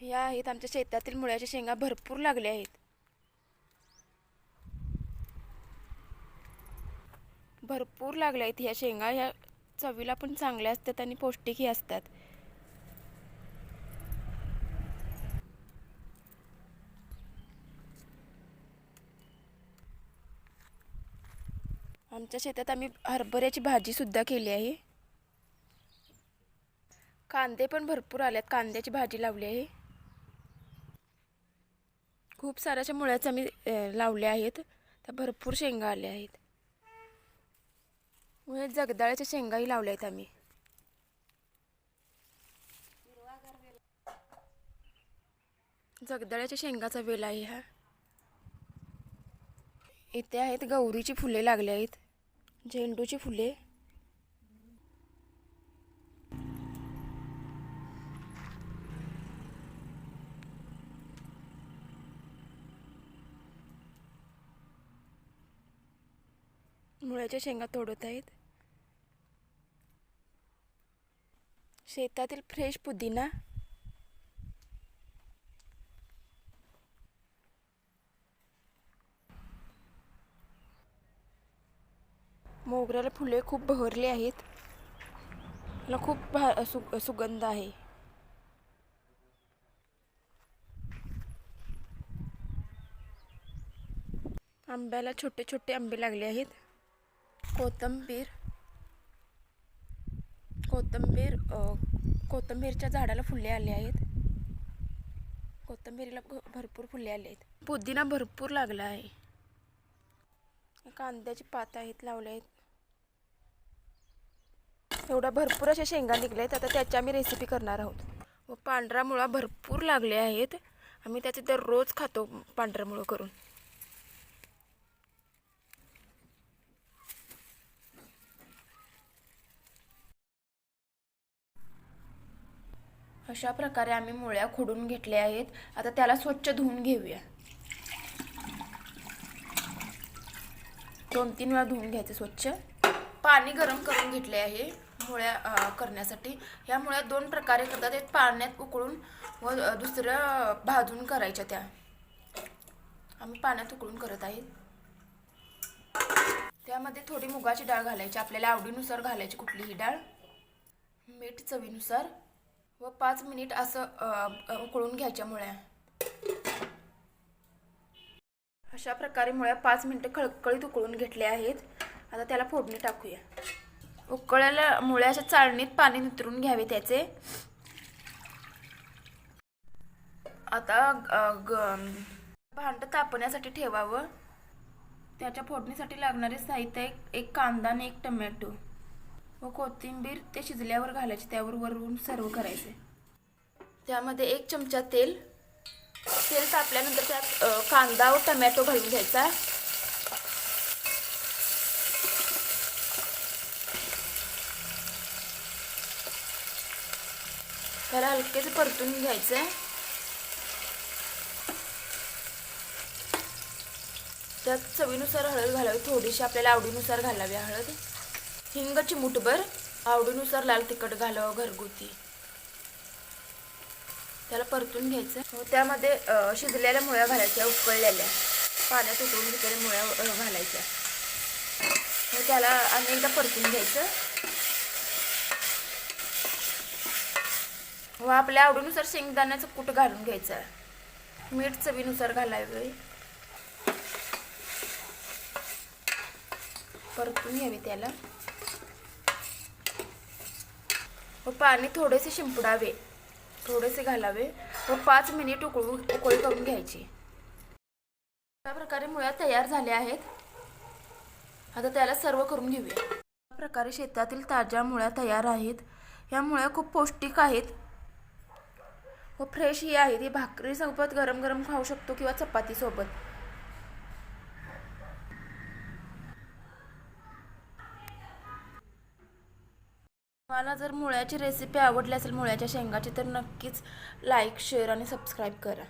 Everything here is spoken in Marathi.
ह्या आहेत आमच्या शेतातील मुळ्याच्या शेंगा भरपूर लागल्या आहेत. भरपूर लागल्या आहेत ह्या शेंगा. ह्या चवीला पण चांगल्या असतात आणि पौष्टिकही असतात. आमच्या शेतात आम्ही हरभऱ्याची भाजीसुद्धा केली आहे. कांदे पण भरपूर आल्यात कांद्याची भाजी लावली आहे. खूप साऱ्याच्या मुळ्याच आम्ही लावल्या आहेत. त्या भरपूर शेंगा आल्या आहेत. मुळे जगदाळ्याच्या शेंगाही लावल्या आहेत आम्ही. जगदाळ्याच्या शेंगाचा वेल आहे हा. इथे आहेत गौरीची फुले लागली आहेत. झेंडूची फुले. मुळ्याच्या शेंगा तोडत आहेत. शेतातील फ्रेश पुदिना. मोगऱ्याला फुले खूप बहरली आहेत. मला खूप भा सु सुगंध आहे. आंब्याला छोटे छोटे आंबे लागले आहेत. कोथिंबीर कोथिंबीर कोथंबीरच्या कोथिंबीरच्या झाडाला फुले आले आहेत. कोथिंबीरीला भ- भरपूर फुले आले आहेत. पुदिना भरपूर लागला आहे. कांद्याची पात आहेत लावले आहेत. एवढ्या भरपूर अशा शेंगा निघल्या आहेत. आता त्याची आम्ही रेसिपी करणार आहोत. व पांढरा मुळा भरपूर लागले आहेत. आम्ही त्याचे दररोज खातो पांढरा मुळं करून. अशा प्रकारे आम्ही मुळ्या खोडून घेतल्या आहेत. आता त्याला स्वच्छ धुवून घेऊया. दोन तीन वेळा धुवून घ्यायचे स्वच्छ. पाणी गरम करून घेतले आहे मुळ्या करण्यासाठी. ह्या मुळ्या दोन प्रकारे करतात. एक पाण्यात उकळून व दुसरं भाजून करायच्या त्या. आम्ही पाण्यात उकळून करत आहेत त्यामध्ये थोडी मुगाची डाळ घालायची. आपल्याला आवडीनुसार घालायची कुठलीही डाळ. मीठ चवीनुसार. व पाच मिनिट असं उकळून घ्यायच्या मुळ्या. अशा प्रकारे मुळ्या पाच मिनिटं खळखळीत उकळून घेतल्या आहेत. आता त्याला फोडणी टाकूया. उकळायला मुळ्याच्या अशा चाळणीत पाणी नितरून घ्यावे त्याचे. आता ग- भांड तापण्यासाठी ठेवावं. त्याच्या फोडणीसाठी लागणारे साहित्य एक एक कांदा आणि एक टमॅटो. व कोथिंबीर ते शिजल्यावर घालायचे त्यावर वरून सर्व करायचे. त्यामध्ये एक चमचा तेल. तेल तापल्यानंतर त्यात कांदा व टमॅटो घालून घ्यायचा. त्याला हलकेच परतून घ्यायचं. त्यात चवीनुसार हळद घालावी थोडीशी आपल्याला आवडीनुसार घालावी हळद. हिंग चिमूटभर आवडीनुसार लाल तिखट घालावं घरगुती. त्याला परतून घ्यायचं. हो, त्यामध्ये शिजलेल्या मुळ्या घालायच्या उकळलेल्या. पाण्यात उकळून घेतलेल्या मुळ्या घालायच्या. मग त्याला अनेकदा परतून घ्यायचं. व आपल्या आवडीनुसार शेंगदाण्याचं कूट घालून घ्यायचं. मीठ चवीनुसार घालावे. परतून घ्यावी त्याला. व पाणी थोडेसे शिंपडावे. थोडेसे घालावे व पाच मिनिट उकळू उकळी करून घ्यायची. अशा प्रकारे मुळ्या तयार झाल्या आहेत. आता त्याला सर्व करून घेऊया. अशा प्रकारे शेतातील ताज्या मुळ्या तयार आहेत. ह्या मुळ्या खूप पौष्टिक आहेत. व फ्रेश ही आहेत. ही भाकरीसोबत गरम गरम खाऊ शकतो किंवा चपातीसोबत. तुम्हाला मला जर मुळ्याची रेसिपी आवडली असेल मुळ्याच्या शेंगाची तर नक्कीच लाईक शेअर आणि सबस्क्राईब करा.